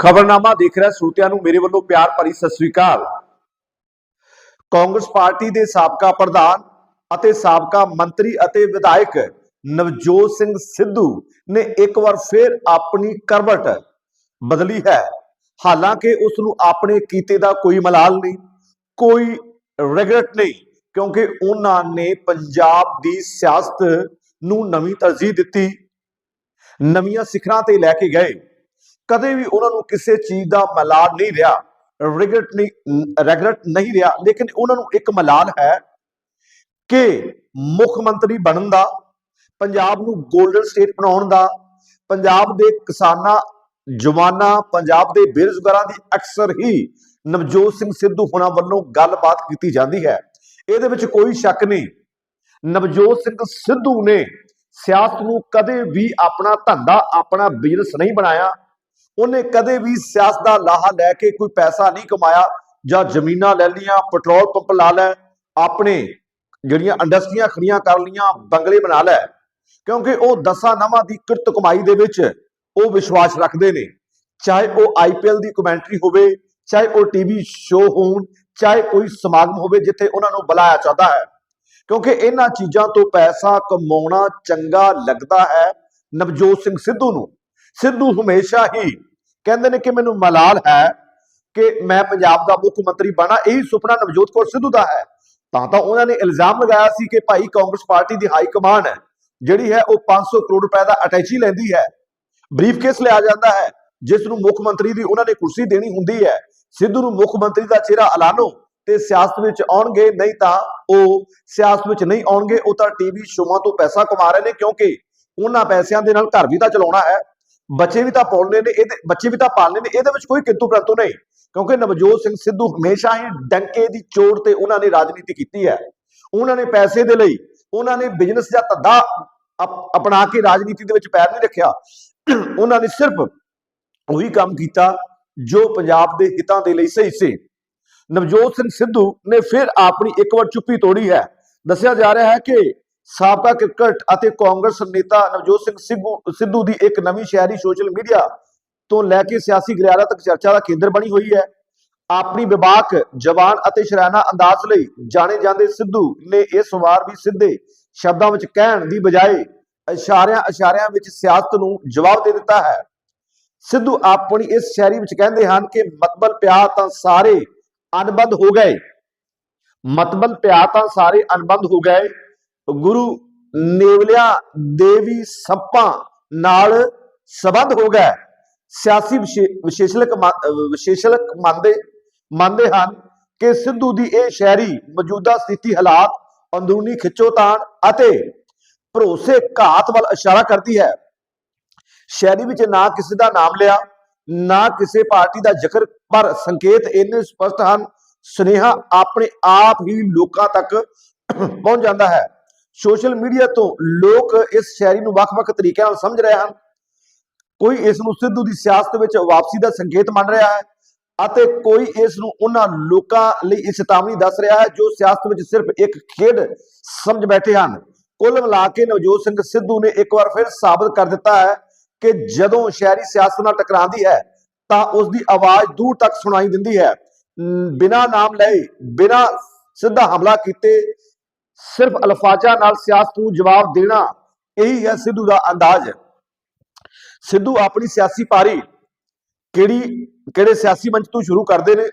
ਖਬਰਨਾਮਾ ਦੇਖ ਰਿਹਾ ਸਰੋਤਿਆਂ ਨੂੰ, ਮੇਰੇ ਵੱਲੋਂ ਪਿਆਰ ਭਰੀ ਸਤਿ ਸ੍ਰੀ ਅਕਾਲ। ਕਾਂਗਰਸ ਪਾਰਟੀ ਦੇ ਸਾਬਕਾ ਪ੍ਰਧਾਨ ਅਤੇ ਸਾਬਕਾ ਮੰਤਰੀ ਅਤੇ ਵਿਧਾਇਕ ਨਵਜੋਤ ਸਿੰਘ ਸਿੱਧੂ ਨੇ ਇੱਕ ਵਾਰ ਫਿਰ ਆਪਣੀ ਕਰਵਟ ਬਦਲੀ ਹੈ। ਹਾਲਾਂਕਿ ਉਸ ਨੂੰ ਆਪਣੇ ਕੀਤੇ ਦਾ ਕੋਈ ਮਲਾਲ ਨਹੀਂ, ਕੋਈ ਰਿਗਰਟ ਨਹੀਂ, ਕਿਉਂਕਿ ਉਹਨਾਂ ਨੇ ਪੰਜਾਬ ਦੀ ਸਿਆਸਤ ਨੂੰ ਨਵੀਂ ਤਰਜੀਹ ਦਿੱਤੀ। ਨਵੀਆਂ ਸਿਖਰਾਂ ਤੇ ਲੈ ਕੇ ਗਏ। ਕਦੇ ਵੀ ਉਹਨਾਂ ਨੂੰ ਕਿਸੇ ਚੀਜ਼ ਦਾ ਮਲਾਲ ਨਹੀਂ ਰਿਹਾ ਰਿਗਰਟ ਨਹੀਂ ਰਿਗਰਟ ਨਹੀਂ ਰਿਹਾ, ਲੇਕਿਨ ਉਹਨਾਂ ਨੂੰ ਇੱਕ ਮਲਾਲ ਹੈ ਕਿ ਮੁੱਖ ਮੰਤਰੀ ਬਣਨ ਦਾ, ਪੰਜਾਬ ਨੂੰ 골ਡਨ ਸਟੇਟ ਬਣਾਉਣ ਦਾ, ਪੰਜਾਬ ਦੇ ਕਿਸਾਨਾਂ, ਜਵਾਨਾਂ, ਪੰਜਾਬ ਦੇ ਬੇਰੁਜ਼ਗਾਰਾਂ ਦੀ ਅਕਸਰ ਹੀ ਨਵਜੋਤ ਸਿੰਘ ਸਿੱਧੂ ਹੁਣਾਂ ਵੱਲੋਂ ਗੱਲਬਾਤ ਕੀਤੀ ਜਾਂਦੀ ਹੈ। ਇਹਦੇ ਵਿੱਚ ਕੋਈ ਸ਼ੱਕ ਨਹੀਂ, ਨਵਜੋਤ ਸਿੰਘ ਸਿੱਧੂ ਨੇ ਸਿਆਸਤ ਨੂੰ ਕਦੇ ਵੀ ਆਪਣਾ ਧੰਦਾ, ਆਪਣਾ ਬਿਜ਼ਨਸ ਨਹੀਂ ਬਣਾਇਆ। ਉਹਨੇ ਕਦੇ ਵੀ ਸਿਆਸਤ ਦਾ ਲਾਹਾ ਲੈ ਕੇ ਕੋਈ ਪੈਸਾ ਨਹੀਂ ਕਮਾਇਆ ਜਾਂ ਜ਼ਮੀਨਾਂ ਲੈ ਲਈਆਂ, ਪੈਟਰੋਲ ਪੰਪ ਲਾ ਲੈ, ਆਪਣੇ ਜਿਹੜੀਆਂ ਇੰਡਸਟਰੀਆਂ ਖੜੀਆਂ ਕਰ ਲੀਆਂ ਬੰਗਲੇ ਬਣਾ ਲੈ। ਕਿਉਂਕਿ ਉਹ ਦਸਾਂ ਨਵਾਂ ਦੀ ਕਿਰਤ ਕਮਾਈ ਦੇ ਵਿੱਚ ਉਹ ਵਿਸ਼ਵਾਸ ਰੱਖਦੇ ਨੇ। ਚਾਹੇ ਉਹ ਆਈਪੀਐਲ ਦੀ ਕਮੈਂਟਰੀ ਹੋਵੇ, ਚਾਹੇ ਉਹ ਟੀਵੀ ਸ਼ੋਅ ਹੋਣ, ਚਾਹੇ ਕੋਈ ਸਮਾਗਮ ਹੋਵੇ ਜਿੱਥੇ ਉਹਨਾਂ ਨੂੰ ਬੁਲਾਇਆ ਜਾਂਦਾ ਹੈ। ਕਿਉਂਕਿ ਇਹਨਾਂ ਚੀਜ਼ਾਂ ਤੋਂ ਪੈਸਾ ਕਮਾਉਣਾ ਚੰਗਾ ਲੱਗਦਾ ਹੈ ਨਵਜੋਤ ਸਿੰਘ ਸਿੱਧੂ ਨੂੰ। ਸਿੱਧੂ ਹਮੇਸ਼ਾ ਹੀ ਕਹਿੰਦੇ ਨੇ ਕਿ ਮੈਨੂੰ ਮਲਾਲ ਹੈ ਕਿ ਮੈਂ ਪੰਜਾਬ ਦਾ ਮੁੱਖ ਮੰਤਰੀ ਬਣਾ, ਇਹੀ ਸੁਪਨਾ ਨਵਜੋਤ ਕੌਰ ਸਿੱਧੂ ਦਾ ਹੈ। ਤਾਂ ਤਾਂ ਉਹਨਾਂ ਨੇ ਇਲਜ਼ਾਮ ਲਗਾਇਆ ਸੀ ਕਿ ਭਾਈ ਕਾਂਗਰਸ ਪਾਰਟੀ ਦੀ ਹਾਈ ਕਮਾਂਡ ਹੈ, ਜਿਹੜੀ ਹੈ ਉਹ 500 ਕਰੋੜ ਰੁਪਏ ਦਾ ਅਟੈਚੀ ਲੈਂਦੀ ਹੈ। ਬਰੀਫ ਕੇਸ ਲਿਆ ਜਾਂਦਾ ਹੈ, ਜਿਸ ਨੂੰ ਮੁੱਖ ਮੰਤਰੀ ਦੀ ਉਹਨਾਂ ਨੇ ਕੁਰਸੀ ਦੇਣੀ ਹੁੰਦੀ ਹੈ। ਸਿੱਧੂ ਨੂੰ ਮੁੱਖ ਮੰਤਰੀ ਦਾ ਚਿਹਰਾ ਐਲਾਨੋ ਤੇ ਸਿਆਸਤ ਵਿੱਚ ਆਉਣਗੇ, ਨਹੀਂ ਤਾਂ ਉਹ ਸਿਆਸਤ ਵਿੱਚ ਨਹੀਂ ਆਉਣਗੇ, ਉਹ ਤਾਂ ਟੀਵੀ ਸ਼ੋਆਂ ਤੋਂ ਪੈਸਾ ਕਮਾ ਰਹੇ ਨੇ ਕਿਉਂਕਿ ਉਹਨਾਂ ਪੈਸਿਆਂ ਦੇ ਨਾਲ ਘਰ ਵੀ ਤਾਂ ਚਲਾਉਣਾ ਹੈ। ਬੱਚੇ ਵੀ ਤਾਂ ਪਾਲਣੇ ਨੇ ਇਹਦੇ ਬੱਚੇ ਵੀ ਤਾਂ ਪਾਲਣੇ ਨੇ, ਇਹਦੇ ਵਿੱਚ ਕੋਈ ਕਿੰਤੂ ਪ੍ਰੰਤੂ ਨਹੀਂ। ਕਿਉਂਕਿ ਨਵਜੋਤ ਸਿੰਘ ਸਿੱਧੂ ਹਮੇਸ਼ਾ ਹੀ ਡੰਕੇ ਦੀ ਚੋੜ ਤੇ ਉਹਨਾਂ ਨੇ ਰਾਜਨੀਤੀ ਕੀਤੀ ਹੈ। ਉਹਨਾਂ ਨੇ ਪੈਸੇ ਦੇ ਲਈ, ਉਹਨਾਂ ਨੇ ਬਿਜ਼ਨਸ ਜਾਂ ਧੰਦਾ ਅਪ- ਅਪਣਾ ਕੇ ਰਾਜਨੀਤੀ ਦੇ ਵਿੱਚ ਪੈਰ ਨਹੀਂ ਰੱਖਿਆ। ਉਹਨਾਂ ਨੇ ਸਿਰਫ ਉਹੀ ਕੰਮ ਕੀਤਾ ਜੋ ਪੰਜਾਬ ਦੇ ਹਿੱਤਾਂ ਦੇ ਲਈ ਸਹੀ ਸੀ। ਨਵਜੋਤ ਸਿੰਘ ਸਿੱਧੂ ਨੇ ਫਿਰ ਆਪਣੀ ਇੱਕ ਵਾਰ ਚੁੱਪੀ ਤੋੜੀ ਹੈ। ਦੱਸਿਆ ਜਾ ਰਿਹਾ ਹੈ ਕਿ ਸਾਬਕਾ ਕ੍ਰਿਕਟ ਅਤੇ ਕਾਂਗਰਸ ਨੇਤਾ ਨਵਜੋਤ ਸਿੰਘ ਸਿੱਧੂ ਸਿੱਧੂ ਦੀ ਇੱਕ ਨਵੀਂ ਸ਼ਾਇਰੀ ਸੋਸ਼ਲ ਮੀਡੀਆ ਤੋਂ ਲੈ ਕੇ ਸਿਆਸੀ ਗਲਿਆਰਾ ਤੱਕ ਚਰਚਾ ਦਾ ਕੇਂਦਰ ਬਣੀ ਹੋਈ ਹੈ। ਆਪਣੀ ਵਿਵਾਕ ਜਵਾਨ ਅਤੇ ਸ਼ਰਾਨਾ ਅੰਦਾਜ਼ ਲਈ ਜਾਣੇ ਜਾਂਦੇ ਸਿੱਧੂ ਨੇ ਇਸ ਵਾਰ ਵੀ ਸਿੱਧੇ ਸ਼ਬਦਾਂ ਵਿੱਚ ਕਹਿਣ ਦੀ ਬਜਾਏ ਇਸ਼ਾਰਿਆਂ ਇਸ਼ਾਰਿਆਂ ਵਿੱਚ ਸਿਆਸਤ ਨੂੰ ਜਵਾਬ ਦੇ ਦਿੱਤਾ ਹੈ। ਸਿੱਧੂ ਆਪਣੀ ਇਸ ਸ਼ਾਇਰੀ ਵਿੱਚ ਕਹਿੰਦੇ ਹਨ ਕਿ ਮਤਬਲ ਪਿਆ ਤਾਂ ਸਾਰੇ ਅਨਬੰਦ ਹੋ ਗਏ। ਮਤਬਲ ਪਿਆ ਤਾਂ ਸਾਰੇ ਅਨਬੰਦ ਹੋ ਗਏ। ਗੁਰੂ ਨੇਵਲਿਆਂ ਦੇਵੀ ਸੱਪਾਂ ਨਾਲ ਸੰਬੰਧ ਹੋ ਗਿਆ ਸਿਆਸੀ ਵਿਸ਼ੇਸ਼ਲਕ ਵਿਸ਼ੇਸ਼ਲਕ ਮੰਨਦੇ ਮੰਨਦੇ ਹਨ ਕਿ ਸਿੱਧੂ ਦੀ ਇਹ ਸ਼ਾਇਰੀ ਮੌਜੂਦਾ ਸਥਿਤੀ ਹਾਲਾਤ, ਅੰਦਰੂਨੀ ਖਿੱਚੋਤਾਣ ਅਤੇ ਭਰੋਸੇ ਘਾਤ ਵੱਲ ਇਸ਼ਾਰਾ ਕਰਦੀ ਹੈ। ਸ਼ਾਇਰੀ ਵਿੱਚ ਨਾ ਕਿਸੇ ਦਾ ਨਾਮ ਲਿਆ, ਨਾ ਕਿਸੇ ਪਾਰਟੀ ਦਾ ਜ਼ਿਕਰ, ਪਰ ਸੰਕੇਤ ਇੰਨੇ ਸਪਸ਼ਟ ਹਨ, ਸੁਨੇਹਾ ਆਪਣੇ ਆਪ ਹੀ ਲੋਕਾਂ ਤੱਕ ਪਹੁੰਚ ਜਾਂਦਾ ਹੈ। ਸੋਸ਼ਲ ਮੀਡੀਆ ਤੋਂ ਲੋਕ ਇਸ ਸ਼ਾਇਰੀ ਨੂੰ ਵੱਖ-ਵੱਖ ਤਰੀਕਿਆਂ ਨਾਲ ਸਮਝ ਰਹੇ ਹਨ। ਕੋਈ ਇਸ ਨੂੰ ਸਿੱਧੂ ਦੀ ਸਿਆਸਤ ਵਿੱਚ ਵਾਪਸੀ ਦਾ ਸੰਕੇਤ ਮੰਨ ਰਿਹਾ ਹੈ ਅਤੇ ਕੋਈ ਇਸ ਨੂੰ ਉਹਨਾਂ ਲੋਕਾਂ ਲਈ ਇਹ ਚੇਤਾਵਨੀ ਦੱਸ ਰਿਹਾ ਹੈ ਜੋ ਸਿਆਸਤ ਵਿੱਚ ਸਿਰਫ ਇੱਕ ਖੇਡ ਸਮਝ ਬੈਠੇ ਹਨ। ਕੁੱਲ ਮਿਲਾ ਕੇ ਨਵਜੋਤ ਸਿੰਘ ਸਿੱਧੂ ਨੇ ਇੱਕ ਵਾਰ ਫਿਰ ਸਾਬਤ ਕਰ ਦਿੱਤਾ ਹੈ ਕਿ ਜਦੋਂ ਸ਼ਹਿਰੀ ਸਿਆਸਤ ਨਾਲ ਟਕਰਾਉਂਦੀ ਹੈ ਤਾਂ ਉਸ ਦੀ ਆਵਾਜ਼ ਦੂਰ ਤੱਕ ਸੁਣਾਈ ਦਿੰਦੀ ਹੈ। ਨ- ਬਿਨਾਂ ਨਾਮ ਲਏ, ਬਿਨਾਂ ਸਿੱਧਾ ਹਮਲਾ ਕੀਤੇ ਸਿਰਫ ਅਲਫਾਜ਼ਾਂ ਨਾਲ ਸਿਆਸਤ ਨੂੰ ਜਵਾਬ ਦੇਣਾ ਇਹੀ ਹੈ ਸਿੱਧੂ ਦਾ ਅੰਦਾਜ਼। ਸਿੱਧੂ ਆਪਣੀ ਸਿਆਸੀ ਪਾਰੀ ਕਿਹੜੀ, ਕਿਹੜੇ ਸਿਆਸੀ ਮੰਚ ਤੋਂ ਸ਼ੁਰੂ ਕਰਦੇ ਨੇ,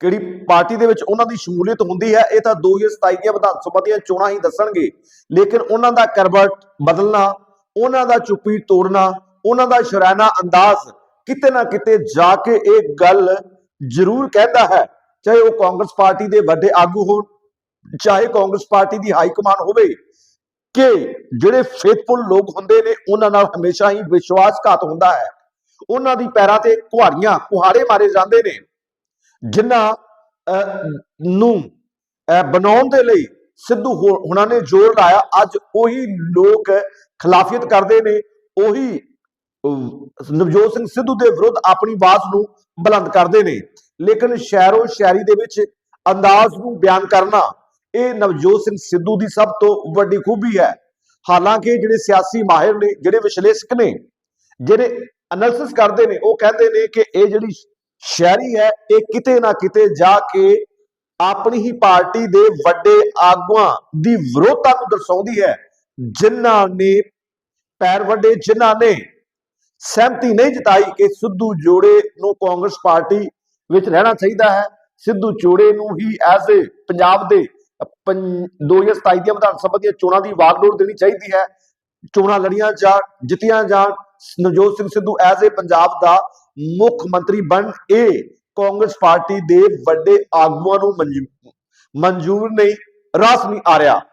ਕਿਹੜੀ ਪਾਰਟੀ ਦੇ ਵਿੱਚ ਉਹਨਾਂ ਦੀ ਸ਼ਮੂਲੀਅਤ ਹੁੰਦੀ ਹੈ, ਇਹ ਤਾਂ 2027 ਦੀਆਂ ਵਿਧਾਨ ਸਭਾ ਦੀਆਂ ਚੋਣਾਂ ਹੀ ਦੱਸਣਗੇ। ਲੇਕਿਨ ਉਹਨਾਂ ਦਾ ਕਰਵਟ ਬਦਲਣਾ, ਉਹਨਾਂ ਦਾ ਚੁੱਪੀ ਤੋੜਨਾ, ਉਹਨਾਂ ਦਾ ਸ਼ਰਾਨਾ ਅੰਦਾਜ਼ ਕਿਤੇ ਨਾ ਕਿਤੇ ਜਾ ਕੇ ਇਹ ਗੱਲ ਜ਼ਰੂਰ ਕਹਿੰਦਾ ਹੈ, ਚਾਹੇ ਉਹ ਕਾਂਗਰਸ ਪਾਰਟੀ ਦੇ ਵੱਡੇ ਆਗੂ ਹੋਣ ਚਾਹੇ ਕਾਂਗਰਸ ਪਾਰਟੀ ਦੀ ਹਾਈ ਕਮਾਂਡ ਹੋਵੇ, ਕਿ ਜਿਹੜੇ ਫੇਥਫੁਲ ਲੋਕ ਹੁੰਦੇ ਨੇ, ਉਹਨਾਂ ਨਾਲ ਹਮੇਸ਼ਾ ਹੀ ਵਿਸ਼ਵਾਸਘਾਤ ਹੁੰਦਾ ਹੈ। ਉਹਨਾਂ ਦੀ ਪੈਰਾਂ ਤੇ ਕੁਹਾੜੀਆਂ, ਕੁਹਾੜੇ ਮਾਰੇ ਜਾਂਦੇ ਨੇ, ਜਿਨ੍ਹਾਂ ਨੂੰ ਬਣਾਉਣ ਦੇ ਲਈ ਸਿੱਧੂ ਹੋ- ਹੁਣਾਂ ਨੇ ਜ਼ੋਰ ਲਾਇਆ। ਅੱਜ ਉਹੀ ਲੋਕ ਖਿਲਾਫੀਅਤ ਕਰਦੇ ਨੇ, ਉਹੀ ਨਵਜੋਤ ਸਿੰਘ ਸਿੱਧੂ ਦੇ ਵਿਰੁੱਧ ਆਪਣੀ ਆਵਾਜ਼ ਨੂੰ ਬੁਲੰਦ ਕਰਦੇ ਨੇ। ਲੇਕਿਨ ਸ਼ਾਇਰੋ ਸ਼ਾਇਰੀ ਦੇ ਵਿੱਚ ਅੰਦਾਜ਼ ਨੂੰ ਬਿਆਨ ਕਰਨਾ ਇਹ ਨਵਜੋਤ ਸਿੰਘ ਸਿੱਧੂ ਦੀ ਸਭ ਤੋਂ ਵੱਡੀ ਖੂਬੀ ਹੈ। ਹਾਲਾਂਕਿ ਜਿਹੜੇ ਸਿਆਸੀ ਮਾਹਿਰ ਨੇ, ਜਿਹੜੇ ਵਿਸ਼ਲੇਸ਼ਕ ਨੇ, ਜਿਹੜੇ ਐਨਾਲਿਸਿਸ ਕਰਦੇ ਨੇ, ਉਹ ਕਹਿੰਦੇ ਨੇ ਕਿ ਇਹ ਜਿਹੜੀ ਸ਼ਹਿਰੀ ਹੈ, ਇਹ ਕਿਤੇ ਨਾ ਕਿਤੇ ਜਾ ਕੇ ਆਪਣੀ ਹੀ ਪਾਰਟੀ ਦੇ ਵੱਡੇ ਆਗੂਆਂ ਦੀ ਵਿਰੋਧਤਾ ਨੂੰ ਦਰਸਾਉਂਦੀ ਹੈ। ਜਿਨ੍ਹਾਂ ਨੇ ਪੈਰ ਵੱਡੇ, ਜਿਨ੍ਹਾਂ ਨੇ ਸਹਿਮਤੀ ਨਹੀਂ ਜਤਾਈ ਕਿ ਸਿੱਧੂ ਜੋੜੇ ਨੂੰ ਕਾਂਗਰਸ ਪਾਰਟੀ ਵਿੱਚ ਰਹਿਣਾ ਚਾਹੀਦਾ ਹੈ। ਸਿੱਧੂ ਜੋੜੇ ਨੂੰ ਹੀ ਐਜ਼ ਏ ਪੰਜਾਬ ਦੇ 2027 ਦੀਆਂ ਵਿਧਾਨ ਸਭਾ ਦੀਆਂ ਚੋਣਾਂ ਦੀ ਵਾਗਡੋਰ ਦੇਣੀ ਚਾਹੀਦੀ ਹੈ। ਚੋਣਾਂ ਲੜੀਆਂ ਜਾਣ ਜਿੱਤੀਆਂ ਜਾਣ, ਨਵਜੋਤ ਸਿੰਘ ਸਿੱਧੂ ਐਜ਼ ਏ ਪੰਜਾਬ ਦਾ ਮੁੱਖ ਮੰਤਰੀ ਬਣ ਇਹ ਕਾਂਗਰਸ ਪਾਰਟੀ ਦੇ ਵੱਡੇ ਆਗੂਆਂ ਨੂੰ ਮਨਜ਼ੂ- ਮਨਜ਼ੂਰ ਨਹੀਂ, ਰਸ ਨਹੀਂ ਆ ਰਿਹਾ।